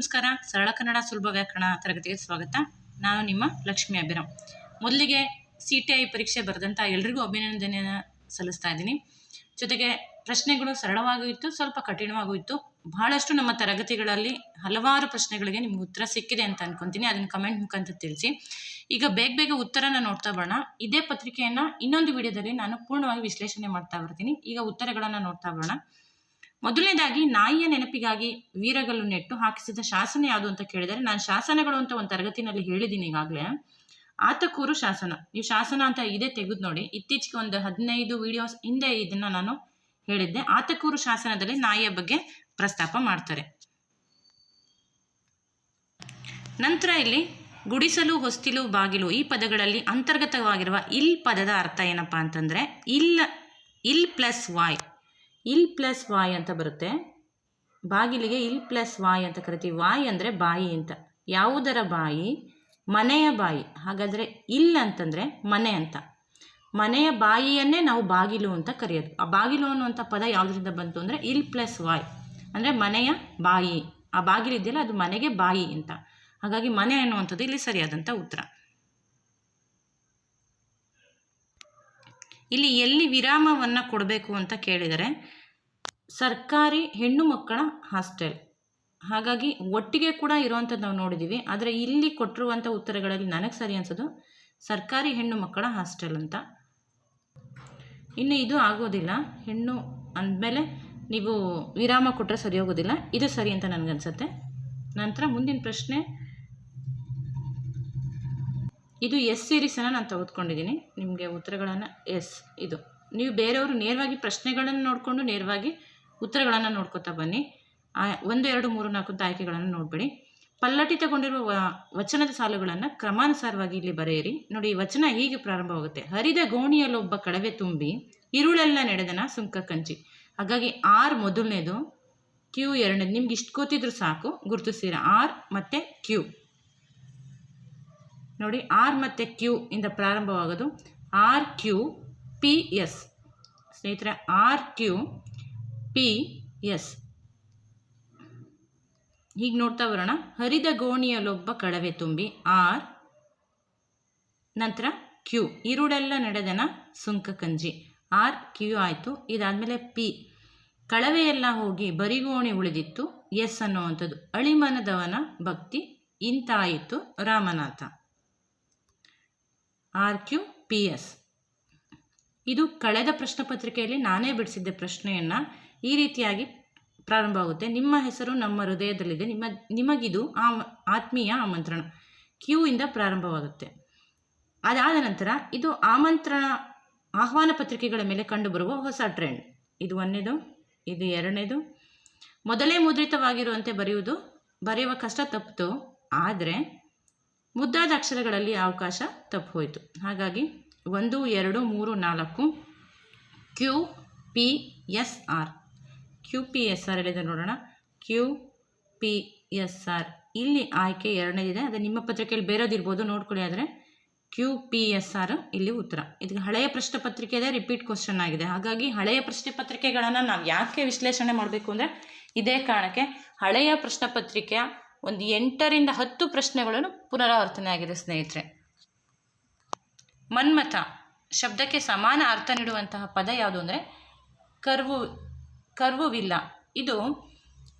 ನಮಸ್ಕಾರ. ಸರಳ ಕನ್ನಡ ಸುಲಭ ವ್ಯಾಕರಣ ತರಗತಿಗೆ ಸ್ವಾಗತ. ನಾನು ನಿಮ್ಮ ಲಕ್ಷ್ಮಿ ಅಭಿರಾಮ್. ಮೊದಲಿಗೆ ಸಿ ಟಿ ಐ ಪರೀಕ್ಷೆ ಬರೆದಂಥ ಎಲ್ರಿಗೂ ಅಭಿನಂದನೆಯನ್ನು ಸಲ್ಲಿಸ್ತಾ ಇದ್ದೀನಿ. ಜೊತೆಗೆ ಪ್ರಶ್ನೆಗಳು ಸರಳವಾಗೂ ಇತ್ತು ಸ್ವಲ್ಪ ಕಠಿಣವಾಗೂ ಇತ್ತು ಬಹಳಷ್ಟು ನಮ್ಮ ತರಗತಿಗಳಲ್ಲಿ ಹಲವಾರು ಪ್ರಶ್ನೆಗಳಿಗೆ ನಿಮ್ಗೆ ಉತ್ತರ ಸಿಕ್ಕಿದೆ ಅಂತ ಅನ್ಕೊಂತೀನಿ. ಅದನ್ನು ಕಮೆಂಟ್ ಮುಖಾಂತರ ತಿಳಿಸಿ. ಈಗ ಬೇಗ ಬೇಗ ಉತ್ತರನ ನೋಡ್ತಾ ಬರೋಣ. ಇದೇ ಪತ್ರಿಕೆಯನ್ನು ಇನ್ನೊಂದು ವಿಡಿಯೋದಲ್ಲಿ ನಾನು ಪೂರ್ಣವಾಗಿ ವಿಶ್ಲೇಷಣೆ ಮಾಡ್ತಾ ಬರ್ತೀನಿ. ಈಗ ಉತ್ತರಗಳನ್ನು ನೋಡ್ತಾ ಬರೋಣ. ಮೊದಲನೇದಾಗಿ ನಾಯಿಯ ನೆನಪಿಗಾಗಿ ವೀರಗಲ್ಲು ನೆಟ್ಟು ಹಾಕಿಸಿದ ಶಾಸನ ಯಾವುದು ಅಂತ ಕೇಳಿದರೆ ನಾನು ಶಾಸನಗಳು ಅಂತ ಒಂದು ತರಗತಿನಲ್ಲಿ ಹೇಳಿದ್ದೀನಿ ಈಗಾಗಲೇ. ಆತಕೂರು ಶಾಸನ. ನೀವು ಶಾಸನ ಅಂತ ಇದೇ ತೆಗೆದು ನೋಡಿ. ಇತ್ತೀಚೆಗೆ ಒಂದು ಹದಿನೈದು ವಿಡಿಯೋಸ್ ಹಿಂದೆ ಇದನ್ನ ನಾನು ಹೇಳಿದ್ದೆ. ಆತಕೂರು ಶಾಸನದಲ್ಲಿ ನಾಯಿಯ ಬಗ್ಗೆ ಪ್ರಸ್ತಾಪ ಮಾಡ್ತಾರೆ. ನಂತರ ಇಲ್ಲಿ ಗುಡಿಸಲು, ಹೊಸ್ತಿಲು, ಬಾಗಿಲು ಈ ಪದಗಳಲ್ಲಿ ಅಂತರ್ಗತವಾಗಿರುವ ಇಲ್ ಪದದ ಅರ್ಥ ಏನಪ್ಪ ಅಂತಂದರೆ L L plus Y L plus Y ಅಂತ ಬರುತ್ತೆ. ಬಾಗಿಲಿಗೆ ಇಲ್ ಪ್ಲಸ್ ವಾಯ್ ಅಂತ ಕರಿತೀವಿ. ವಾಯ್ ಅಂದರೆ ಬಾಯಿ ಅಂತ. ಯಾವುದರ ಬಾಯಿ? ಮನೆಯ ಬಾಯಿ. ಹಾಗಾದರೆ ಇಲ್ ಅಂತಂದರೆ ಮನೆ ಅಂತ. ಮನೆಯ ಬಾಯಿಯನ್ನೇ ನಾವು ಬಾಗಿಲು ಅಂತ ಕರೆಯೋದು. ಆ ಬಾಗಿಲು ಅನ್ನುವಂಥ ಪದ ಯಾವುದರಿಂದ ಬಂತು ಅಂದರೆ ಇಲ್ ಪ್ಲಸ್ ವಾಯ್ ಅಂದರೆ ಮನೆಯ ಬಾಯಿ. ಆ ಬಾಗಿಲು ಇದೆಯಲ್ಲ, ಅದು ಮನೆಗೆ ಬಾಯಿ ಅಂತ. ಹಾಗಾಗಿ ಮನೆ ಅನ್ನುವಂಥದ್ದು ಇಲ್ಲಿ ಸರಿಯಾದಂಥ ಉತ್ತರ. ಇಲ್ಲಿ ಎಲ್ಲಿ ವಿರಾಮವನ್ನು ಕೊಡಬೇಕು ಅಂತ ಕೇಳಿದರೆ ಸರ್ಕಾರಿ ಹೆಣ್ಣು ಮಕ್ಕಳ ಹಾಸ್ಟೆಲ್. ಹಾಗಾಗಿ ಒಟ್ಟಿಗೆ ಕೂಡ ಇರುವಂಥದ್ದು ನಾವು ನೋಡಿದ್ದೀವಿ ಆದರೆ ಇಲ್ಲಿ ಕೊಟ್ಟಿರುವಂಥ ಉತ್ತರಗಳಲ್ಲಿ ನನಗೆ ಸರಿ ಅನ್ಸೋದು ಸರ್ಕಾರಿ ಹೆಣ್ಣು ಮಕ್ಕಳ ಹಾಸ್ಟೆಲ್ ಅಂತ. ಇನ್ನು ಇದು ಆಗೋದಿಲ್ಲ. ಹೆಣ್ಣು ಅಂದಮೇಲೆ ನೀವು ವಿರಾಮ ಕೊಟ್ಟರೆ ಸರಿ ಹೋಗೋದಿಲ್ಲ. ಇದು ಸರಿ ಅಂತ ನನಗನ್ಸುತ್ತೆ ನಂತರ ಮುಂದಿನ ಪ್ರಶ್ನೆ. ಇದು ಎಸ್ ಸೀರೀಸನ್ನು ನಾನು ತೆಗೆದುಕೊಂಡಿದ್ದೀನಿ ನಿಮಗೆ ಉತ್ತರಗಳನ್ನು ಎಸ್ ಇದು. ನೀವು ಬೇರೆಯವರು ನೇರವಾಗಿ ಪ್ರಶ್ನೆಗಳನ್ನು ನೋಡಿಕೊಂಡು ನೇರವಾಗಿ ಉತ್ತರಗಳನ್ನು ನೋಡ್ಕೊತಾ ಬನ್ನಿ. ಒಂದು, ಎರಡು, ಮೂರು, ನಾಲ್ಕು ಅಂತ ಆಯ್ಕೆಗಳನ್ನು ನೋಡಬೇಡಿ. ಪಲ್ಲಟಿತಗೊಂಡಿರುವ ವಚನದ ಸಾಲುಗಳನ್ನು ಕ್ರಮಾನುಸಾರವಾಗಿ ಇಲ್ಲಿ ಬರೆಯಿರಿ. ನೋಡಿ ವಚನ ಹೀಗೆ ಪ್ರಾರಂಭವಾಗುತ್ತೆ? ಹರಿದ ಗೋಣಿಯಲ್ಲೊಬ್ಬ ಕಡವೆ ತುಂಬಿ ಇರುಳೆಲ್ಲ ನಡೆದನ ಸುಂಕ ಕಂಚಿ. ಹಾಗಾಗಿ ಆರ್ ಮೊದಲನೇದು, ಕ್ಯೂ ಎರಡನೇದು. ನಿಮ್ಗೆ ಇಷ್ಟು ಗೊತ್ತಿದ್ರು ಸಾಕು, ಗುರುತಿಸ್ತೀರ? ಆರ್ ಮತ್ತು ಕ್ಯೂ. ನೋಡಿ, ಆರ್ ಮತ್ತು ಕ್ಯೂ ಇಂದ ಪ್ರಾರಂಭವಾಗೋದು. R Q P S. ಸ್ನೇಹಿತರೆ, ಆರ್ ಕ್ಯೂ ಪಿ, ಎಸ್. ಹೀಗೆ ನೋಡ್ತಾ ಬರೋಣ. ಹರಿದ ಗೋಣಿಯಲ್ಲೊಬ್ಬ ಕಳವೆ ತುಂಬಿ, ಆರ್. ನಂತರ ಕ್ಯೂ. ಇರುಳೆಲ್ಲ ನಡೆದನ ಸುಂಕ ಕಂಜಿ. ಆರ್, ಕ್ಯೂ ಆಯಿತು. ಇದಾದಮೇಲೆ ಪಿ. ಕಳವೆಯೆಲ್ಲ ಹೋಗಿ ಬರಿಗೋಣಿ ಉಳಿದಿತ್ತು. ಎಸ್ ಅನ್ನುವಂಥದ್ದು. ಅಳಿಮನದವನ ಭಕ್ತಿ ಇಂತಾಯಿತು Ramnath. R, Q, P, S. ಇದು ಕಳೆದ ಪ್ರಶ್ನೆ ಪತ್ರಿಕೆಯಲ್ಲಿ ನಾನೇ ಬಿಡಿಸಿದ್ದೆ ಪ್ರಶ್ನೆಯನ್ನು ಈ ರೀತಿಯಾಗಿ ಪ್ರಾರಂಭವಾಗುತ್ತೆ. ನಿಮ್ಮ ಹೆಸರು ನಮ್ಮ ಹೃದಯದಲ್ಲಿದೆ. ನಿಮ್ಮ, ನಿಮಗಿದು ಆ ಆತ್ಮೀಯ ಆಮಂತ್ರಣ. ಕ್ಯೂ ಇಂದ ಪ್ರಾರಂಭವಾಗುತ್ತೆ. ಅದಾದ ನಂತರ ಇದು ಆಮಂತ್ರಣ, ಆಹ್ವಾನ ಪತ್ರಿಕೆಗಳ ಮೇಲೆ ಕಂಡುಬರುವ ಹೊಸ ಟ್ರೆಂಡ್. ಇದು ಒಂದನೇದು ಇದು ಎರಡನೇದು. ಮೊದಲೇ ಮುದ್ರಿತವಾಗಿರುವಂತೆ ಬರೆಯುವುದು, ಬರೆಯುವ ಕಷ್ಟ ತಪ್ಪಿತು ಆದರೆ ಮುದ್ದಾದ ಅಕ್ಷರಗಳಲ್ಲಿ ಅವಕಾಶ ತಪ್ಪು ಹೋಯಿತು. ಹಾಗಾಗಿ ಒಂದು, ಎರಡು, ಮೂರು, ನಾಲ್ಕು, Q, P, S, R. Q P S R ಎಲ್ಲಿದೆ ನೋಡೋಣ. ಕ್ಯೂ ಪಿ ಎಸ್ ಆರ್ ಇಲ್ಲಿ ಆಯ್ಕೆ ಎರಡನೇದಿದೆ. ಅದು ನಿಮ್ಮ ಪತ್ರಿಕೆಯಲ್ಲಿ ಬೇರೋದಿರ್ಬೋದು ನೋಡ್ಕೊಳ್ಳಿ. ಆದರೆ ಕ್ಯೂ ಪಿ ಎಸ್ ಆರ್ ಇಲ್ಲಿ ಉತ್ತರ. ಇದಕ್ಕೆ ಹಳೆಯ ಪ್ರಶ್ನೆ ಪತ್ರಿಕೆ ಇದೆ ರಿಪೀಟ್ ಕ್ವಶನ್ ಆಗಿದೆ. ಹಾಗಾಗಿ ಹಳೆಯ ಪ್ರಶ್ನೆ ಪತ್ರಿಕೆಗಳನ್ನು ನಾವು ಯಾಕೆ ವಿಶ್ಲೇಷಣೆ ಮಾಡಬೇಕು ಅಂದರೆ ಇದೇ ಕಾರಣಕ್ಕೆ ಹಳೆಯ ಪ್ರಶ್ನೆ ಪತ್ರಿಕೆಯ ಒಂದು ಎಂಟರಿಂದ ಹತ್ತು ಪ್ರಶ್ನೆಗಳನ್ನು ಪುನರಾವರ್ತನೆ ಆಗಿದೆ, ಸ್ನೇಹಿತರೆ. ಮನ್ಮಥ, ಶಬ್ದಕ್ಕೆ ಸಮಾನ ಅರ್ಥ ನೀಡುವಂತಹ ಪದ ಯಾವುದು ಅಂದರೆ ಕರ್ವು ಕರ್ವುವಿಲ್ಲ. ಇದು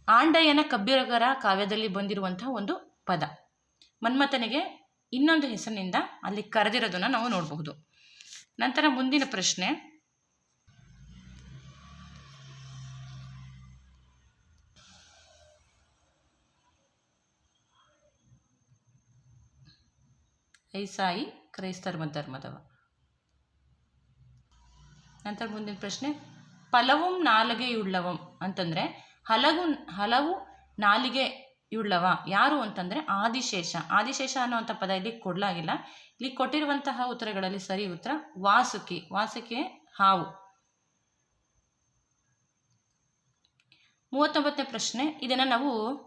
ಆಂಡಯ್ಯನ ಕಬ್ಬಿರಗರ ಕಾವ್ಯದಲ್ಲಿ ಬಂದಿರುವಂತಹ ಒಂದು ಪದ. ಮನ್ಮಥನಿಗೆ ಇನ್ನೊಂದು ಹೆಸರಿನಿಂದ ಅಲ್ಲಿ ಕರೆದಿರೋದನ್ನು ನಾವು ನೋಡಬಹುದು. ನಂತರ ಮುಂದಿನ ಪ್ರಶ್ನೆ. ಐಸಾಯಿ ಕ್ರೈಸ್ತರ್ಮ ಧರ್ಮದವ ನಂತರ ಮುಂದಿನ ಪ್ರಶ್ನೆ. ಫಲവും ನಾಲಿಗೆಯುಳ್ಳವಂ ಅಂತಂದರೆ ಹಲವು ಹಲವು ನಾಲಿಗೆಯುಳ್ಳವ. ಯಾರು ಅಂತಂದರೆ ಆದಿಶೇಷ. ಆದಿಶೇಷ ಅನ್ನುವಂಥ ಪದ ಇಲ್ಲಿ ಕೊಡಲಾಗಿಲ್ಲ. ಇಲ್ಲಿ ಕೊಟ್ಟಿರುವಂತಹ ಉತ್ತರಗಳಲ್ಲಿ ಸರಿ ಉತ್ತರ ವಾಸುಕಿ. ವಾಸುಕಿ ಹಾವು. ಮೂವತ್ತೊಂಬತ್ತನೇ ಪ್ರಶ್ನೆ. ಇದನ್ನು ನಾವು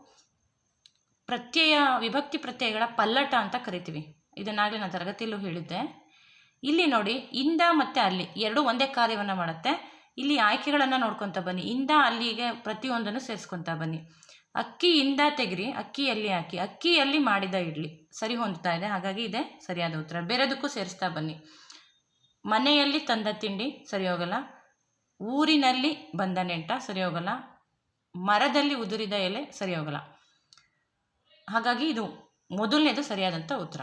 ಪ್ರತ್ಯಯ, ವಿಭಕ್ತಿ ಪ್ರತ್ಯಯಗಳ ಪಲ್ಲಟ ಅಂತ ಕರಿತೀವಿ. ಇದನ್ನಾಗಲೇ ನಾನು ತರಗತಿಯಲ್ಲೂ ಹೇಳಿದ್ದೆ. ಇಲ್ಲಿ ನೋಡಿ, ಇಂದ ಮತ್ತು ಅಲ್ಲಿ ಎರಡು ಒಂದೇ ಕಾರ್ಯವನ್ನು ಮಾಡುತ್ತೆ. ಇಲ್ಲಿ ಆಯ್ಕೆಗಳನ್ನು ನೋಡ್ಕೊತ ಬನ್ನಿ. ಇಂದ ಅಲ್ಲಿಗೆ ಪ್ರತಿಯೊಂದನ್ನು ಸೇರಿಸ್ಕೊತಾ ಬನ್ನಿ. ಅಕ್ಕಿಯಿಂದ ತೆಗಿರಿ, ಅಕ್ಕಿಯಲ್ಲಿ ಹಾಕಿ. ಅಕ್ಕಿಯಲ್ಲಿ ಮಾಡಿದ ಇಡ್ಲಿ ಸರಿ ಹೊಂದ್ತಾ ಇದೆ. ಹಾಗಾಗಿ ಇದೆ ಸರಿಯಾದ ಉತ್ತರ. ಬೇರೆದಕ್ಕೂ ಸೇರಿಸ್ತಾ ಬನ್ನಿ. ಮನೆಯಲ್ಲಿ ತಂದ ತಿಂಡಿ ಸರಿ ಹೋಗಲ್ಲ. ಊರಿನಲ್ಲಿ ಬಂದ ನೆಂಟ ಸರಿ ಹೋಗಲ್ಲ. ಮರದಲ್ಲಿ ಉದುರಿದ ಎಲೆ ಸರಿ ಹೋಗಲ್ಲ. ಹಾಗಾಗಿ ಇದು ಮೊದಲನೇದು ಸರಿಯಾದಂಥ ಉತ್ತರ.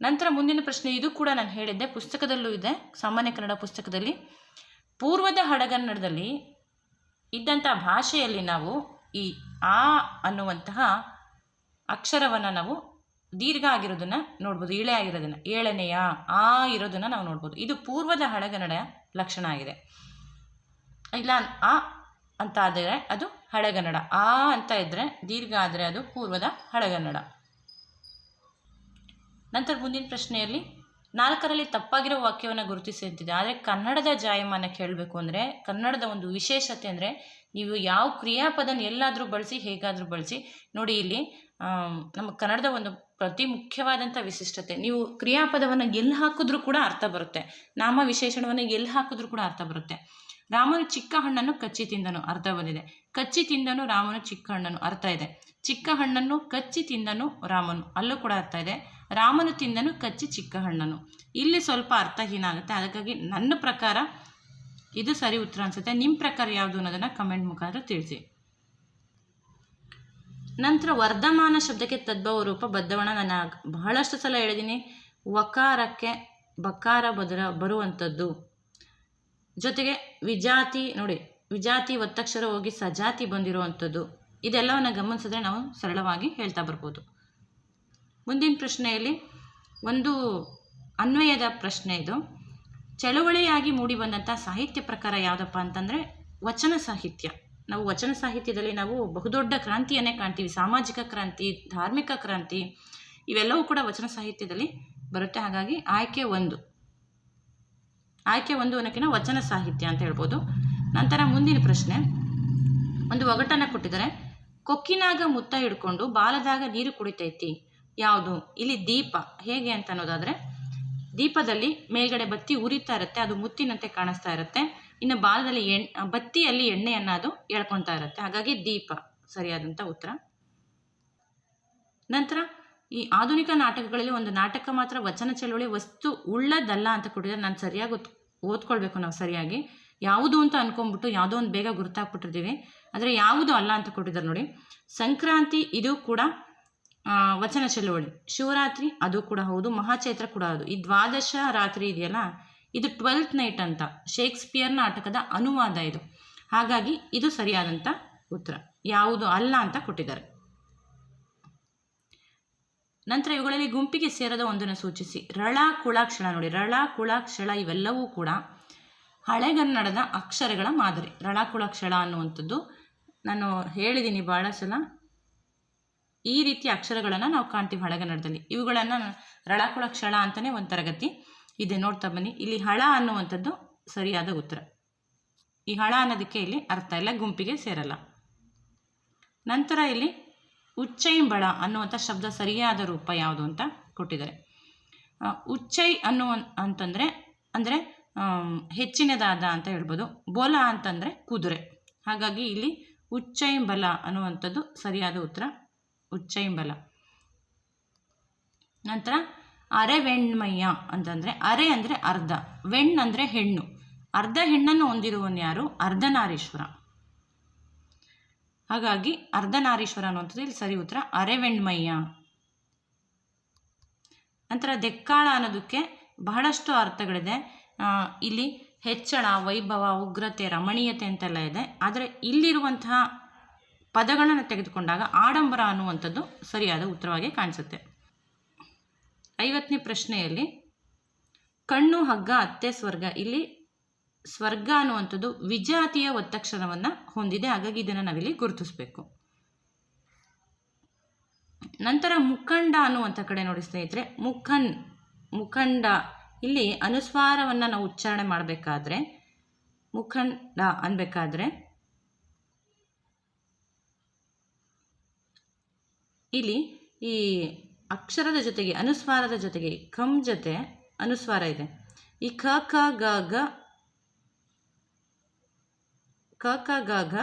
ನಂತರ ಮುಂದಿನ ಪ್ರಶ್ನೆ, ಇದು ಕೂಡ ನಾನು ಹೇಳಿದ್ದೆ, ಪುಸ್ತಕದಲ್ಲೂ ಇದೆ. ಸಾಮಾನ್ಯ ಕನ್ನಡ ಪುಸ್ತಕದಲ್ಲಿ ಪೂರ್ವದ ಹಡಗನ್ನಡದಲ್ಲಿ ಇದ್ದಂಥ ಭಾಷೆಯಲ್ಲಿ ನಾವು ಈ ಆ ಅನ್ನುವಂತಹ ಅಕ್ಷರವನ್ನು ನಾವು ದೀರ್ಘ ಆಗಿರೋದನ್ನು ನೋಡ್ಬೋದು. ಇಳೆ ಆಗಿರೋದನ್ನು, ಏಳನೆಯ ಆ ಇರೋದನ್ನು ನಾವು ನೋಡ್ಬೋದು. ಇದು ಪೂರ್ವದ ಹಳಗನ್ನಡ ಲಕ್ಷಣ ಆಗಿದೆ. ಇಲ್ಲ ಆ ಅಂತ ಆದರೆ ಅದು ಹಳೆಗನ್ನಡ ಆ ಅಂತ ಇದ್ದರೆ ದೀರ್ಘ ಆದರೆ ಅದು ಪೂರ್ವದ ಹಳೆಗನ್ನಡ ನಂತರ ಮುಂದಿನ ಪ್ರಶ್ನೆಯಲ್ಲಿ ನಾಲ್ಕರಲ್ಲಿ ತಪ್ಪಾಗಿರೋ ವಾಕ್ಯವನ್ನು ಗುರುತಿಸಿ ಅಂತಿದೆ. ಆದರೆ ಕನ್ನಡದ ಜಾಯಮಾನ ಕೇಳಬೇಕು ಅಂದರೆ, ಕನ್ನಡದ ಒಂದು ವಿಶೇಷತೆ ಅಂದರೆ, ನೀವು ಯಾವ ಕ್ರಿಯಾಪದನ ಎಲ್ಲಾದರೂ ಬಳಸಿ, ಹೇಗಾದರೂ ಬಳಸಿ, ನೋಡಿ ಇಲ್ಲಿ ನಮ್ಮ ಕನ್ನಡದ ಒಂದು ಪ್ರತಿ ಮುಖ್ಯವಾದಂಥ ವಿಶಿಷ್ಟತೆ. ನೀವು ಕ್ರಿಯಾಪದವನ್ನು ಎಲ್ಲಿ ಹಾಕಿದ್ರೂ ಕೂಡ ಅರ್ಥ ಬರುತ್ತೆ. ನಾಮ ವಿಶೇಷಣವನ್ನು ಎಲ್ಲಿ ಹಾಕಿದ್ರೂ ಕೂಡ ಅರ್ಥ ಬರುತ್ತೆ. ರಾಮನು ಚಿಕ್ಕ ಹಣ್ಣನ್ನು ಕಚ್ಚಿ ತಿಂದನು, ಅರ್ಥ ಬಂದಿದೆ. ಕಚ್ಚಿ ತಿಂದನು ರಾಮನು ಚಿಕ್ಕ ಹಣ್ಣನ್ನು, ಅರ್ಥ ಇದೆ. ಚಿಕ್ಕ ಹಣ್ಣನ್ನು ಕಚ್ಚಿ ತಿಂದನು ರಾಮನು, ಅಲ್ಲೂ ಕೂಡ ಅರ್ಥ ಇದೆ. ರಾಮನು ತಿಂದನು, ಕಚ್ಚಿ ಚಿಕ್ಕ ಹಣ್ಣನು ಇಲ್ಲಿ ಸ್ವಲ್ಪ ಅರ್ಥಹೀನ ಆಗುತ್ತೆ. ಅದಕ್ಕಾಗಿ ನನ್ನ ಪ್ರಕಾರ ಇದು ಸರಿ ಉತ್ತರ ಅನಿಸುತ್ತೆ. ನಿಮ್ಮ ಪ್ರಕಾರ ಯಾವುದು ಅನ್ನೋದನ್ನು ಕಮೆಂಟ್ ಮುಖಾಂತರ ತಿಳಿಸಿ. ನಂತರ ವರ್ಧಮಾನ ಶಬ್ದಕ್ಕೆ ತದ್ಭವ ರೂಪ ಬದ್ಧವಣ ನಾನು ಬಹಳಷ್ಟು ಸಲ ಹೇಳಿದ್ದೀನಿ ವಕಾರಕ್ಕೆ ಬಕಾರ ಬದರ ಬರುವಂಥದ್ದು ಜೊತೆಗೆ ವಿಜಾತಿ ನೋಡಿ, ವಿಜಾತಿ ಒತ್ತಕ್ಷರ ಹೋಗಿ ಸಜಾತಿ ಬಂದಿರುವಂಥದ್ದು ಇದೆಲ್ಲವನ್ನು ಗಮನಿಸಿದ್ರೆ ನಾವು ಸರಳವಾಗಿ ಹೇಳ್ತಾ ಬರ್ಬೋದು. ಮುಂದಿನ ಪ್ರಶ್ನೆಯಲ್ಲಿ ಒಂದು ಅನ್ವಯದ ಪ್ರಶ್ನೆ ಇದು. ಚಳುವಳಿಯಾಗಿ ಮೂಡಿಬಂದಂಥ ಸಾಹಿತ್ಯ ಪ್ರಕಾರ ಯಾವುದಪ್ಪ ಅಂತಂದರೆ ವಚನ ಸಾಹಿತ್ಯ. ನಾವು ವಚನ ಸಾಹಿತ್ಯದಲ್ಲಿ ನಾವು ಬಹುದೊಡ್ಡ ಕ್ರಾಂತಿಯನ್ನೇ ಕಾಣ್ತೀವಿ. ಸಾಮಾಜಿಕ ಕ್ರಾಂತಿ, ಧಾರ್ಮಿಕ ಕ್ರಾಂತಿ, ಇವೆಲ್ಲವೂ ಕೂಡ ವಚನ ಸಾಹಿತ್ಯದಲ್ಲಿ ಬರುತ್ತೆ. ಹಾಗಾಗಿ ಆಯ್ಕೆ ಒಂದು. ಆಯ್ಕೆ ಒಂದು ಅನ್ನೋಕ್ಕಿಂತ ವಚನ ಸಾಹಿತ್ಯ ಅಂತ ಹೇಳ್ಬೋದು. ನಂತರ ಮುಂದಿನ ಪ್ರಶ್ನೆ. ಒಂದು ಒಗಟನ್ನು ಕೊಟ್ಟಿದ್ದಾರೆ. ಕೊಕ್ಕಿನಾಗ ಮುತ್ತ ಹಿಡ್ಕೊಂಡು ಬಾಲದಾಗ ನೀರು ಕುಡಿತೈತಿ. ಯಾವುದು? ಇಲ್ಲಿ ದೀಪ. ಹೇಗೆ ಅಂತ ಅನ್ನೋದಾದರೆ, ದೀಪದಲ್ಲಿ ಮೇಲ್ಗಡೆ ಬತ್ತಿ ಉರಿತಾ ಇರುತ್ತೆ, ಅದು ಮುತ್ತಿನಂತೆ ಕಾಣಿಸ್ತಾ ಇರುತ್ತೆ. ಇನ್ನು ಬಾಲದಲ್ಲಿ ಎಣ್ ಬತ್ತಿಯಲ್ಲಿ ಎಣ್ಣೆಯನ್ನು ಅದು ಎಳ್ಕೊತಾ ಇರುತ್ತೆ. ಹಾಗಾಗಿ ದೀಪ. ಸರಿಯಾದಂಥ ಉತ್ತರ. ನಂತರ, ಈ ಆಧುನಿಕ ನಾಟಕಗಳಲ್ಲಿ ಒಂದು ನಾಟಕ ಮಾತ್ರ ವಚನ ಚಳುವಳಿ ವಸ್ತು ಉಳ್ಳದಲ್ಲ ಅಂತ ಕೊಟ್ಟಿದ್ದಾರೆ. ನಾನು ಸರಿಯಾಗಿ ಓದ್, ಓದ್ಕೊಳ್ಬೇಕು ನಾವು ಸರಿಯಾಗಿ. ಯಾವುದು ಅಂತ ಅನ್ಕೊಂಡ್ಬಿಟ್ಟು ಯಾವುದೋ ಒಂದು ಬೇಗ ಗುರುತಾಗ್ಬಿಟ್ಟಿರ್ತೀವಿ. ಆದರೆ ಯಾವುದು ಅಲ್ಲ ಅಂತ ಕೊಟ್ಟಿದ್ದಾರೆ ನೋಡಿ. ಸಂಕ್ರಾಂತಿ ಇದು ಕೂಡ ವಚನ ಚಳುವಳಿ. ಶಿವರಾತ್ರಿ, ಅದು ಕೂಡ ಹೌದು. ಮಹಾಚೈತ್ರ ಕೂಡ ಹೌದು ಈ ದ್ವಾದಶ ರಾತ್ರಿ ಇದೆಯಲ್ಲ, ಇದು ಟ್ವೆಲ್ತ್ ನೈಟ್ ಅಂತ. ಶೇಕ್ಸ್ಪಿಯರ್ ನಾಟಕದ ಅನುವಾದ ಇದು. ಹಾಗಾಗಿ ಇದು ಸರಿಯಾದಂಥ ಉತ್ತರ. ಯಾವುದು ಅಲ್ಲ ಅಂತ ಕೊಟ್ಟಿದ್ದಾರೆ. ನಂತರ ಇವುಗಳಲ್ಲಿ ಗುಂಪಿಗೆ ಸೇರದ ಒಂದನ್ನು ಸೂಚಿಸಿ. ರಳ ಕುಳಾಕ್ಷಳ ನೋಡಿ. ರಳ ಕುಳಾಕ್ಷಳ ಇವೆಲ್ಲವೂ ಕೂಡ ಹಳೆಗನ್ನಡದ ಅಕ್ಷರಗಳ ಮಾದರಿ. ರಳ ಕುಳಾಕ್ಷಳ ಅನ್ನುವಂಥದ್ದು ನಾನು ಹೇಳಿದ್ದೀನಿ ಭಾಳ ಸಲ. ಈ ರೀತಿಯ ಅಕ್ಷರಗಳನ್ನು ನಾವು ಕಾಣ್ತೀವಿ ಹಳೆಗನ್ನಡದಲ್ಲಿ ಇವುಗಳನ್ನು ರಳಕುಳ ಕ್ಷಳ ಅಂತಲೇ ಒಂದು ತರಗತಿ ಇದೆ. ನೋಡ್ತಾ ಬನ್ನಿ. ಇಲ್ಲಿ ಹಳ ಅನ್ನುವಂಥದ್ದು ಸರಿಯಾದ ಉತ್ತರ. ಈ ಹಳ ಅನ್ನೋದಕ್ಕೆ ಇಲ್ಲಿ ಅರ್ಥ ಇಲ್ಲ, ಗುಂಪಿಗೆ ಸೇರಲ್ಲ. ನಂತರ ಇಲ್ಲಿ ಉಚ್ಚೈಂಬಳ ಅನ್ನುವಂಥ ಶಬ್ದ ಸರಿಯಾದ ರೂಪ ಯಾವುದು ಅಂತ ಕೊಟ್ಟಿದ್ದಾರೆ. ಉಚ್ಚೈ ಅನ್ನುವ ಅಂತಂದರೆ, ಅಂದರೆ ಹೆಚ್ಚಿನದಾದ ಅಂತ ಹೇಳ್ಬೋದು. ಬೋಲ ಅಂತಂದರೆ ಕುದುರೆ. ಹಾಗಾಗಿ ಇಲ್ಲಿ ಉಚ್ಚೈಂಬಲ ಅನ್ನುವಂಥದ್ದು ಸರಿಯಾದ ಉತ್ತರ ಉಚ್ಚೈಂಬಲ ನಂತರ ಅರೆ ವೆಣ್ಮಯ್ಯ ಅಂತಂದರೆ ಅರೆ ಅಂದರೆ ಅರ್ಧ, ವೆಣ್ ಅಂದರೆ ಹೆಣ್ಣು. ಅರ್ಧ ಹೆಣ್ಣನ್ನು ಹೊಂದಿರುವನು ಯಾರು? ಅರ್ಧನಾರೀಶ್ವರ. ಹಾಗಾಗಿ ಅರ್ಧನಾರೀಶ್ವರ ಅನ್ನುವಂಥದ್ದು ಇಲ್ಲಿ ಸರಿ ಉತ್ತರ ಅರೆವೆಣ್ಮಯ್ಯ ನಂತರ ದೆಕ್ಕಾಳ ಅನ್ನೋದಕ್ಕೆ ಬಹಳಷ್ಟು ಅರ್ಥಗಳಿದೆ. ಇಲ್ಲಿ ಹೆಚ್ಚಳ, ವೈಭವ, ಉಗ್ರತೆ, ರಮಣೀಯತೆ ಅಂತೆಲ್ಲ ಇದೆ. ಆದರೆ ಇಲ್ಲಿರುವಂತಹ ಪದಗಳನ್ನು ತೆಗೆದುಕೊಂಡಾಗ ಆಡಂಬರ ಅನ್ನುವಂಥದ್ದು ಸರಿಯಾದ ಉತ್ತರವಾಗಿ ಕಾಣಿಸುತ್ತೆ. ಐವತ್ತನೇ ಪ್ರಶ್ನೆಯಲ್ಲಿ, ಕಣ್ಣು, ಹಗ್ಗ, ಅತ್ತೆ, ಸ್ವರ್ಗ. ಇಲ್ಲಿ ಸ್ವರ್ಗ ಅನ್ನುವಂಥದ್ದು ವಿಜಾತಿಯ ಒತ್ತಕ್ಷರವನ್ನು ಹೊಂದಿದೆ. ಹಾಗಾಗಿ ಇದನ್ನು ನಾವಿಲ್ಲಿ ಗುರುತಿಸಬೇಕು. ನಂತರ ಮುಖಂಡ ಅನ್ನುವಂಥ ಕಡೆ ನೋಡಿ ಸ್ನೇಹಿತರೆ. ಮುಖನ್, ಮುಖಂಡ. ಇಲ್ಲಿ ಅನುಸ್ವಾರವನ್ನು ನಾವು ಉಚ್ಚಾರಣೆ ಮಾಡಬೇಕಾದ್ರೆ, ಮುಖಂಡ ಅನ್ಬೇಕಾದ್ರೆ ಇಲ್ಲಿ ಈ ಅಕ್ಷರದ ಜೊತೆಗೆ, ಅನುಸ್ವಾರದ ಜೊತೆಗೆ, ಕಂ ಜೊತೆ ಅನುಸ್ವಾರ ಇದೆ. ಈ ಕ ಕ, ಗ ಗ, ಕ ಕ, ಗ ಗ,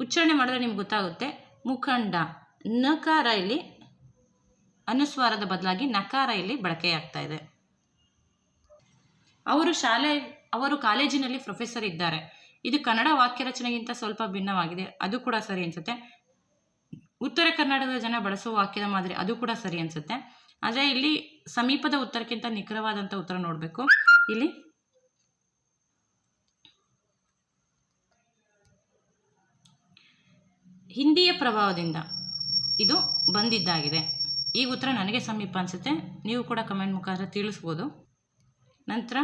ಉಚ್ಚಾರಣೆ ಮಾಡಿದ್ರೆ ನಿಮ್ಗೆ ಗೊತ್ತಾಗುತ್ತೆ. ಮುಖಂಡ, ನಕಾರ ಇಲ್ಲಿ ಅನುಸ್ವಾರದ ಬದಲಾಗಿ ನಕಾರ ಇಲ್ಲಿ ಬಳಕೆಯಾಗ್ತಾ ಇದೆ. ಅವರು ಶಾಲೆ ಅವರು ಕಾಲೇಜಿನಲ್ಲಿ ಪ್ರೊಫೆಸರ್ ಇದ್ದಾರೆ. ಇದು ಕನ್ನಡ ವಾಕ್ಯ ರಚನೆಗಿಂತ ಸ್ವಲ್ಪ ಭಿನ್ನವಾಗಿದೆ. ಅದು ಕೂಡ ಸರಿ ಅನ್ಸುತ್ತೆ. ಉತ್ತರ ಕನ್ನಡದ ಜನ ಬಳಸುವ ವಾಕ್ಯದ ಮಾದರಿ ಅದು ಕೂಡ ಸರಿ ಅನ್ಸುತ್ತೆ. ಆದರೆ ಇಲ್ಲಿ ಸಮೀಪದ ಉತ್ತರಕ್ಕಿಂತ ನಿಖರವಾದಂಥ ಉತ್ತರ ನೋಡಬೇಕು. ಇಲ್ಲಿ ಹಿಂದಿಯ ಪ್ರಭಾವದಿಂದ ಇದು ಬಂದಿದ್ದಾಗಿದೆ. ಈ ಉತ್ತರ ನನಗೆ ಸಮೀಪ ಅನಿಸುತ್ತೆ. ನೀವು ಕೂಡ ಕಮೆಂಟ್ ಮುಖಾಂತರ ತಿಳಿಸ್ಬೋದು. ನಂತರ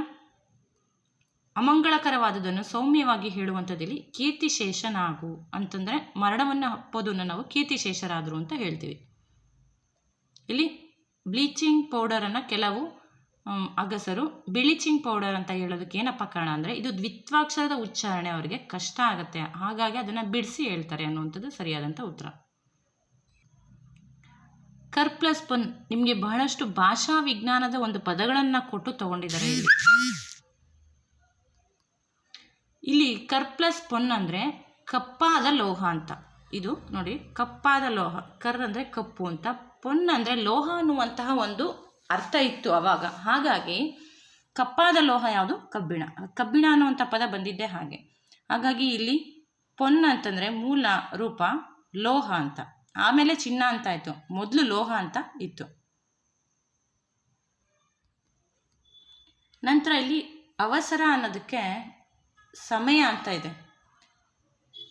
ಅಮಂಗಳಕರವಾದುದನ್ನು ಸೌಮ್ಯವಾಗಿ ಹೇಳುವಂಥದ್ದಲ್ಲಿ ಕೀರ್ತಿಶೇಷನಾಗು ಅಂತಂದರೆ ಮರಣವನ್ನು ಹಪ್ಪೋದನ್ನು ನಾವು ಕೀರ್ತಿಶೇಷರಾದರು ಅಂತ ಹೇಳ್ತೀವಿ. ಇಲ್ಲಿ ಬ್ಲೀಚಿಂಗ್ ಪೌಡರನ್ನು ಕೆಲವು ಅಗಸರು ಬ್ಲೀಚಿಂಗ್ ಪೌಡರ್ ಅಂತ ಹೇಳೋದಕ್ಕೆ ಏನಪ್ಪ ಕಾರಣ ಅಂದರೆ ಇದು ದ್ವಿತ್ವಾಕ್ಷರದ ಉಚ್ಚಾರಣೆ ಅವರಿಗೆ ಕಷ್ಟ ಆಗುತ್ತೆ. ಹಾಗಾಗಿ ಅದನ್ನು ಬಿಡಿಸಿ ಹೇಳ್ತಾರೆ ಅನ್ನುವಂಥದ್ದು ಸರಿಯಾದಂಥ ಉತ್ತರ. ಕರ್ ಪ್ಲಸ್ ಪೊನ್ ನಿಮಗೆ ಬಹಳಷ್ಟು ಭಾಷಾ ವಿಜ್ಞಾನದ ಒಂದು ಪದಗಳನ್ನು ಕೊಟ್ಟು ತಗೊಂಡಿದ್ದಾರೆ ಇಲ್ಲಿ. ಇಲ್ಲಿ ಕರ್ ಪ್ಲಸ್ ಪೊನ್ ಅಂದರೆ ಕಪ್ಪಾದ ಲೋಹ ಅಂತ. ಇದು ನೋಡಿ ಕಪ್ಪಾದ ಲೋಹ. ಕರ್ ಅಂದರೆ ಕಪ್ಪು ಅಂತ. ಪೊನ್ ಅಂದರೆ ಲೋಹ ಅನ್ನುವಂತಹ ಒಂದು ಅರ್ಥ ಇತ್ತು ಆವಾಗ ಹಾಗಾಗಿ ಕಪ್ಪಾದ ಲೋಹ ಯಾವುದು? ಕಬ್ಬಿಣ. ಕಬ್ಬಿಣ ಅನ್ನುವಂಥ ಪದ ಬಂದಿದ್ದೆ ಹಾಗೆ. ಹಾಗಾಗಿ ಇಲ್ಲಿ ಪೊನ್ ಅಂತಂದರೆ ಮೂಲ ರೂಪ ಲೋಹ ಅಂತ. ಆಮೇಲೆ ಚಿನ್ನ ಅಂತ ಆಯಿತು. ಮೊದಲು ಲೋಹ ಅಂತ ಇತ್ತು. ನಂತರ ಇಲ್ಲಿ ಅವಸರ ಅನ್ನೋದಕ್ಕೆ ಸಮಯ ಅಂತ ಇದೆ.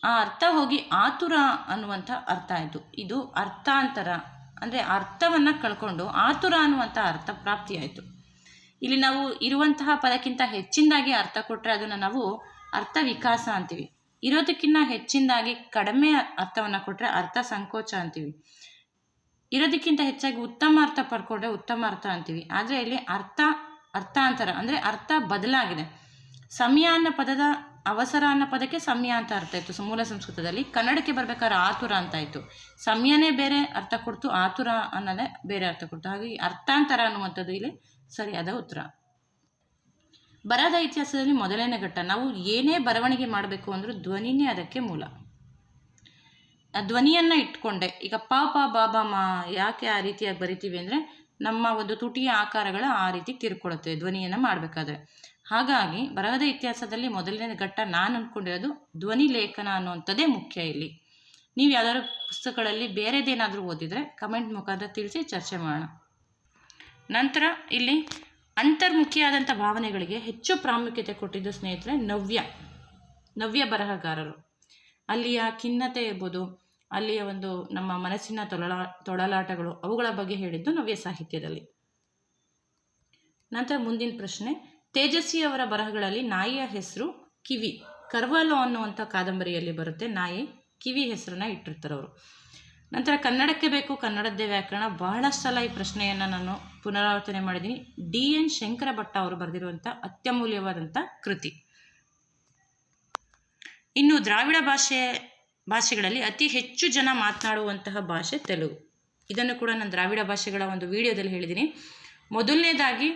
ಆ ಅರ್ಥ ಹೋಗಿ ಆತುರ ಅನ್ನುವಂಥ ಅರ್ಥ ಆಯಿತು ಇದು ಅರ್ಥಾಂತರ, ಅಂದರೆ ಅರ್ಥವನ್ನು ಕಳ್ಕೊಂಡು ಆತುರ ಅನ್ನುವಂಥ ಅರ್ಥ ಪ್ರಾಪ್ತಿಯಾಯಿತು ಇಲ್ಲಿ ನಾವು ಇರುವಂತಹ ಪದಕ್ಕಿಂತ ಹೆಚ್ಚಿನದಾಗಿ ಅರ್ಥ ಕೊಟ್ಟರೆ ಅದನ್ನು ನಾವು ಅರ್ಥ ವಿಕಾಸ ಅಂತೀವಿ. ಇರೋದಕ್ಕಿಂತ ಹೆಚ್ಚಿನದಾಗಿ ಕಡಿಮೆ ಅರ್ಥವನ್ನು ಕೊಟ್ಟರೆ ಅರ್ಥ ಸಂಕೋಚ ಅಂತೀವಿ. ಇರೋದಕ್ಕಿಂತ ಹೆಚ್ಚಾಗಿ ಉತ್ತಮ ಅರ್ಥ ಪಡ್ಕೊಂಡ್ರೆ ಉತ್ತಮ ಅರ್ಥ ಅಂತೀವಿ. ಆದರೆ ಇಲ್ಲಿ ಅರ್ಥ, ಅರ್ಥಾಂತರ, ಅಂದರೆ ಅರ್ಥ ಬದಲಾಗಿದೆ. ಸಮಯ ಅನ್ನೋ ಪದದ ಅವಸರ ಅನ್ನೋ ಪದಕ್ಕೆ ಸಮಯ ಅಂತ ಅರ್ಥ ಇತ್ತು. ಮೂಲ ಸಂಸ್ಕೃತದಲ್ಲಿ ಕನ್ನಡಕ್ಕೆ ಬರ್ಬೇಕಾದ್ರೆ ಆತುರ ಅಂತ ಇತ್ತು. ಸಮಯನೇ ಬೇರೆ ಅರ್ಥ ಕೊಡ್ತು, ಆತುರ ಅನ್ನೋದೇ ಬೇರೆ ಅರ್ಥ ಕೊಡ್ತು. ಹಾಗಾಗಿ ಅರ್ಥಾಂತರ ಅನ್ನುವಂಥದ್ದು ಇಲ್ಲಿ ಸರಿಯಾದ ಉತ್ತರ. ಬರದ ಇತಿಹಾಸದಲ್ಲಿ ಮೊದಲನೇ ಘಟ್ಟ. ನಾವು ಏನೇ ಬರವಣಿಗೆ ಮಾಡಬೇಕು ಅಂದರೂ ಧ್ವನಿನೇ ಅದಕ್ಕೆ ಮೂಲ. ಆ ಧ್ವನಿಯನ್ನು ಇಟ್ಕೊಂಡೆ. ಈಗ ಪ ಪ, ಬಾ ಮ ಯಾಕೆ ಆ ರೀತಿಯಾಗಿ ಬರಿತೀವಿ ಅಂದರೆ ನಮ್ಮ ಒಂದು ತುಟಿಯ ಆಕಾರಗಳು ಆ ರೀತಿ ತಿರ್ಕೊಳ್ಳುತ್ತೆ ಧ್ವನಿಯನ್ನು ಮಾಡಬೇಕಾದ್ರೆ. ಹಾಗಾಗಿ ಬರಹದ ಇತಿಹಾಸದಲ್ಲಿ ಮೊದಲನೇ ಘಟ್ಟ ನಾನು ಅಂದ್ಕೊಂಡಿರೋದು ಧ್ವನಿ ಲೇಖನ ಅನ್ನುವಂಥದ್ದೇ ಮುಖ್ಯ ಇಲ್ಲಿ. ನೀವು ಯಾವ್ದಾದ್ರು ಪುಸ್ತಕಗಳಲ್ಲಿ ಬೇರೆದೇನಾದರೂ ಓದಿದರೆ ಕಮೆಂಟ್ ಮುಖಾಂತರ ತಿಳಿಸಿ ಚರ್ಚೆ ಮಾಡೋಣ. ನಂತರ ಇಲ್ಲಿ ಅಂತರ್ಮುಖಿಯಾದಂಥ ಭಾವನೆಗಳಿಗೆ ಹೆಚ್ಚು ಪ್ರಾಮುಖ್ಯತೆ ಕೊಟ್ಟಿದ್ದು ಸ್ನೇಹಿತರೆ ನವ್ಯ ನವ್ಯ ಬರಹಗಾರರು. ಅಲ್ಲಿಯ ಖಿನ್ನತೆ ಇರ್ಬೋದು, ಅಲ್ಲಿಯ ಒಂದು ನಮ್ಮ ಮನಸ್ಸಿನ ತೊಳಲಾ ತೊಳಲಾಟಗಳು ಅವುಗಳ ಬಗ್ಗೆ ಹೇಳಿದ್ದು ನವ್ಯ ಸಾಹಿತ್ಯದಲ್ಲಿ. ನಂತರ ಮುಂದಿನ ಪ್ರಶ್ನೆ ತೇಜಸ್ವಿ ಅವರ ಬರಹಗಳಲ್ಲಿ ನಾಯಿಯ ಹೆಸರು ಕಿವಿ. ಕರ್ವಾಲೋ ಅನ್ನುವಂಥ ಕಾದಂಬರಿಯಲ್ಲಿ ಬರುತ್ತೆ ನಾಯಿ ಕಿವಿ ಹೆಸರನ್ನ ಇಟ್ಟಿರ್ತಾರೆ ಅವರು. ನಂತರ ಕನ್ನಡಕ್ಕೆ ಬೇಕು, ಕನ್ನಡದ್ದೇ ವ್ಯಾಕರಣ. ಬಹಳಷ್ಟು ಸಲ ಈ ಪ್ರಶ್ನೆಯನ್ನು ನಾನು ಪುನರಾವರ್ತನೆ ಮಾಡಿದ್ದೀನಿ. ಡಿ ಎನ್ ಶಂಕರ ಭಟ್ಟ ಅವರು ಬರೆದಿರುವಂಥ ಅತ್ಯಮೂಲ್ಯವಾದಂಥ ಕೃತಿ. ಇನ್ನು ದ್ರಾವಿಡ ಭಾಷೆ, ಭಾಷೆಗಳಲ್ಲಿ ಅತಿ ಹೆಚ್ಚು ಜನ ಮಾತನಾಡುವಂತಹ ಭಾಷೆ ತೆಲುಗು. ಇದನ್ನು ಕೂಡ ನಾನು ದ್ರಾವಿಡ ಭಾಷೆಗಳ ಒಂದು ವಿಡಿಯೋದಲ್ಲಿ ಹೇಳಿದ್ದೀನಿ. ಮೊದಲನೇದಾಗಿ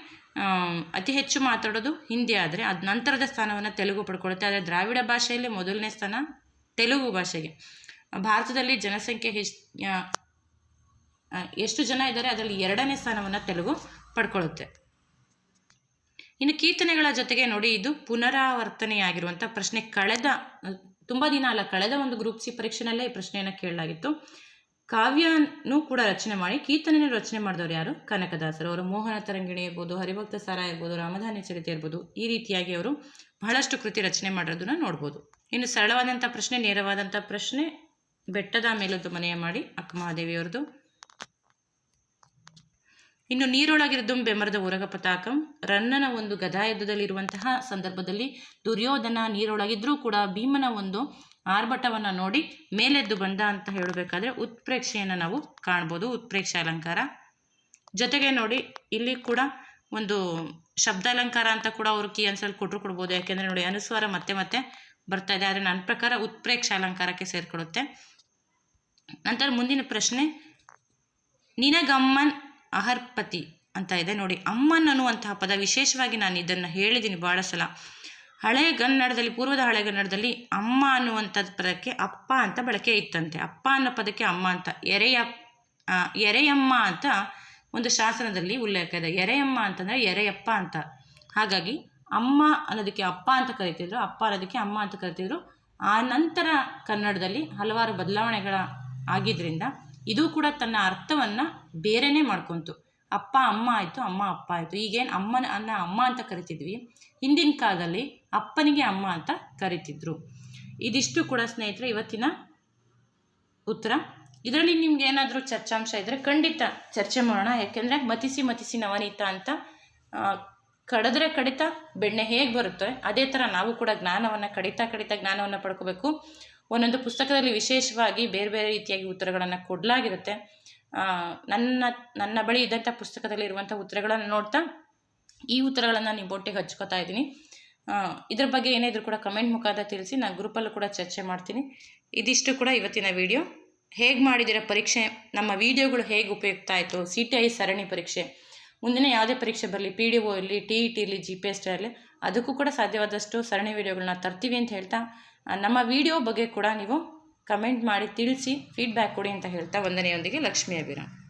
ಅತಿ ಹೆಚ್ಚು ಮಾತಾಡೋದು ಹಿಂದಿ ಆದರೆ ಅದು ನಂತರದ ಸ್ಥಾನವನ್ನು ತೆಲುಗು ಪಡ್ಕೊಳ್ಳುತ್ತೆ. ಆದರೆ ದ್ರಾವಿಡ ಭಾಷೆಯಲ್ಲಿ ಮೊದಲನೇ ಸ್ಥಾನ ತೆಲುಗು ಭಾಷೆಗೆ. ಭಾರತದಲ್ಲಿ ಜನಸಂಖ್ಯೆ ಹೆಚ್ಚು ಎಷ್ಟು ಜನ ಇದ್ದಾರೆ ಅದರಲ್ಲಿ ಎರಡನೇ ಸ್ಥಾನವನ್ನು ತೆಲುಗು ಪಡ್ಕೊಳ್ಳುತ್ತೆ. ಇನ್ನು ಕೀರ್ತನೆಗಳ ಜೊತೆಗೆ ನೋಡಿ ಇದು ಪುನರಾವರ್ತನೆಯಾಗಿರುವಂಥ ಪ್ರಶ್ನೆ ಕಳೆದ ತುಂಬ ದಿನ ಅಲ್ಲ, ಕಳೆದ ಒಂದು ಗ್ರೂಪ್ ಸಿ ಪರೀಕ್ಷೆನಲ್ಲೇ ಈ ಪ್ರಶ್ನೆಯನ್ನು ಕೇಳಲಾಗಿತ್ತು. ಕಾವ್ಯನೂ ಕೂಡ ರಚನೆ ಮಾಡಿ ಕೀರ್ತನೆಯನ್ನು ರಚನೆ ಮಾಡಿದವರು ಯಾರು? ಕನಕದಾಸರು. ಅವರು ಮೋಹನ ತರಂಗಿಣಿ ಇರ್ಬೋದು, ಹರಿಭಕ್ತ ಸಾರ ಇರ್ಬೋದು, ರಾಮಧಾನಿ ಚರಿತೆ ಇರ್ಬೋದು, ಈ ರೀತಿಯಾಗಿ ಅವರು ಬಹಳಷ್ಟು ಕೃತಿ ರಚನೆ ಮಾಡಿರೋದನ್ನ ನೋಡ್ಬೋದು. ಇನ್ನು ಸರಳವಾದಂಥ ಪ್ರಶ್ನೆ, ನೇರವಾದಂಥ ಪ್ರಶ್ನೆ, ಬೆಟ್ಟದ ಮೇಲದ್ದು ಮನೆಯ ಮಾಡಿ ಅಕ್ಕ ಮಹಾದೇವಿಯವ್ರದ್ದು. ಇನ್ನು ನೀರೊಳಗಿರದು ಬೆಮರದ ಉರಗ ಪತಾಕಂ, ರನ್ನನ ಒಂದು ಗದಾಯುದ್ಧದಲ್ಲಿರುವಂತಹ ಸಂದರ್ಭದಲ್ಲಿ ದುರ್ಯೋಧನ ನೀರೊಳಗಿದ್ರೂ ಕೂಡ ಭೀಮನ ಒಂದು ಆರ್ಭಟವನ್ನು ನೋಡಿ ಮೇಲೆದ್ದು ಬಂದ ಅಂತ ಹೇಳಬೇಕಾದ್ರೆ ಉತ್ಪ್ರೇಕ್ಷೆಯನ್ನು ನಾವು ಕಾಣ್ಬೋದು, ಉತ್ಪ್ರೇಕ್ಷೆ ಅಲಂಕಾರ. ಜೊತೆಗೆ ನೋಡಿ, ಇಲ್ಲಿ ಕೂಡ ಒಂದು ಶಬ್ದ ಅಲಂಕಾರ ಅಂತ ಕೂಡ ಅವರು ಕೀ ಅನ್ಸಲ್ಲಿ ಕೊಟ್ಟರು ಕೊಡ್ಬೋದು. ಯಾಕೆಂದರೆ ನೋಡಿ, ಅನುಸ್ವಾರ ಮತ್ತೆ ಮತ್ತೆ ಬರ್ತಾ ಇದೆ. ಆದರೆ ನನ್ನ ಪ್ರಕಾರ ಉತ್ಪ್ರೇಕ್ಷ ಅಲಂಕಾರಕ್ಕೆ ಸೇರಿಕೊಳ್ಳುತ್ತೆ ನಂತರ ಮುಂದಿನ ಪ್ರಶ್ನೆ, ನಿನಗಮ್ಮನ್ ಅಹರ್ಪತಿ ಅಂತ ಇದೆ. ನೋಡಿ ಅಮ್ಮನ್ ಅನ್ನುವಂತಹ ಪದ ವಿಶೇಷವಾಗಿ ನಾನು ಇದನ್ನು ಹೇಳಿದ್ದೀನಿ ಭಾಳ ಸಲ. ಹಳೆಗನ್ನಡದಲ್ಲಿ ಪೂರ್ವದ ಹಳೆಗನ್ನಡದಲ್ಲಿ ಅಮ್ಮ ಅನ್ನುವಂಥದ್ದು ಪದಕ್ಕೆ ಅಪ್ಪ ಅಂತ ಬಳಕೆ ಇತ್ತಂತೆ. ಅಪ್ಪ ಅನ್ನೋ ಪದಕ್ಕೆ ಅಮ್ಮ ಅಂತ, ಎರೆಯ ಎರೆಯಮ್ಮ ಅಂತ ಒಂದು ಶಾಸನದಲ್ಲಿ ಉಲ್ಲೇಖ ಇದೆ. ಎರೆಯಮ್ಮ ಅಂತಂದರೆ ಎರೆಯಪ್ಪ ಅಂತ. ಹಾಗಾಗಿ ಅಮ್ಮ ಅನ್ನೋದಕ್ಕೆ ಅಪ್ಪ ಅಂತ ಕರಿತಿದ್ರು, ಅಪ್ಪ ಅನ್ನೋದಕ್ಕೆ ಅಮ್ಮ ಅಂತ ಕರಿತಿದ್ರು. ಆ ನಂತರ ಕನ್ನಡದಲ್ಲಿ ಹಲವಾರು ಬದಲಾವಣೆಗಳ ಆಗಿದ್ದರಿಂದ ಇದು ಕೂಡ ತನ್ನ ಅರ್ಥವನ್ನು ಬೇರೆನೇ ಮಾಡ್ಕೊತು. ಅಪ್ಪ, ಅಮ್ಮ ಆಯಿತು, ಅಮ್ಮ, ಅಪ್ಪ ಆಯಿತು. ಈಗೇನು ಅಮ್ಮನ, ಅನ್ನ ಅಮ್ಮ ಅಂತ ಕರಿತಿದ್ವಿ. ಹಿಂದಿನ ಕಾಲದಲ್ಲಿ ಅಪ್ಪನಿಗೆ ಅಮ್ಮ ಅಂತ ಕರಿತಿದ್ರು. ಇದಿಷ್ಟು ಕೂಡ ಸ್ನೇಹಿತರೆ, ಇವತ್ತಿನ ಉತ್ತರ. ಇದರಲ್ಲಿ ನಿಮ್ಗೆ ಏನಾದರೂ ಚರ್ಚಾಂಶ ಇದ್ದರೆ ಖಂಡಿತ ಚರ್ಚೆ ಮಾಡೋಣ. ಯಾಕೆಂದರೆ ಮತಿಸಿ ಮತಿಸಿ ನವನೀತ ಅಂತ ಕಡದ್ರೆ ಕಡಿದ್ರೆ ಕಡಿತ, ಬೆಣ್ಣೆ ಹೇಗೆ ಬರುತ್ತೆ, ಅದೇ ಥರ ನಾವು ಕೂಡ ಜ್ಞಾನವನ್ನು ಕಡಿತಾ ಕಡಿತಾ ಜ್ಞಾನವನ್ನು ಪಡ್ಕೋಬೇಕು. ಒಂದೊಂದು ಪುಸ್ತಕದಲ್ಲಿ ವಿಶೇಷವಾಗಿ ಬೇರೆ ಬೇರೆ ರೀತಿಯಾಗಿ ಉತ್ತರಗಳನ್ನು ಕೊಡಲಾಗಿರುತ್ತೆ. ನನ್ನ ನನ್ನ ಬಳಿ ಇದ್ದಂಥ ಪುಸ್ತಕದಲ್ಲಿ ಇರುವಂಥ ಉತ್ತರಗಳನ್ನು ನೋಡ್ತಾ ಈ ಉತ್ತರಗಳನ್ನು ನಿಮ್ಮ ಒಟ್ಟಿಗೆ ಹಚ್ಕೋತಾ ಇದ್ದೀನಿ. ಇದ್ರ ಬಗ್ಗೆ ಏನಾದರೂ ಕೂಡ ಕಮೆಂಟ್ ಮುಖಾಂತರ ತಿಳಿಸಿ, ನಾನು ಗ್ರೂಪಲ್ಲೂ ಕೂಡ ಚರ್ಚೆ ಮಾಡ್ತೀನಿ. ಇದಿಷ್ಟು ಕೂಡ ಇವತ್ತಿನ ವಿಡಿಯೋ. ಹೇಗೆ ಮಾಡಿದಿರ ಪರೀಕ್ಷೆ? ನಮ್ಮ ವಿಡಿಯೋಗಳು ಹೇಗೆ ಉಪಯುಕ್ತ ಆಯಿತು? ಸಿ ಟಿ ಐ ಸರಣಿ ಪರೀಕ್ಷೆ. ಮುಂದಿನ ಯಾವುದೇ ಪರೀಕ್ಷೆ ಬರಲಿ, ಪಿ ಡಿ ಒ ಇರಲಿ, ಟಿ ಇ ಟಿ ಇರಲಿ, ಜಿ ಪಿ ಎಸ್ ಟಿ ಇರಲಿ, ಅದಕ್ಕೂ ಕೂಡ ಸಾಧ್ಯವಾದಷ್ಟು ಸರಣಿ ವಿಡಿಯೋಗಳನ್ನ ತರ್ತೀವಿ ಅಂತ ಹೇಳ್ತಾ ನಮ್ಮ ವಿಡಿಯೋ ಬಗ್ಗೆ ಕೂಡ ನೀವು ಕಮೆಂಟ್ ಮಾಡಿ ತಿಳಿಸಿ ಫೀಡ್ಬ್ಯಾಕ್ ಕೊಡಿ ಅಂತ ಹೇಳ್ತಾ ವಂದನೆಯೊಂದಿಗೆ ಲಕ್ಷ್ಮೀ ಅಭಿರಾಮ್.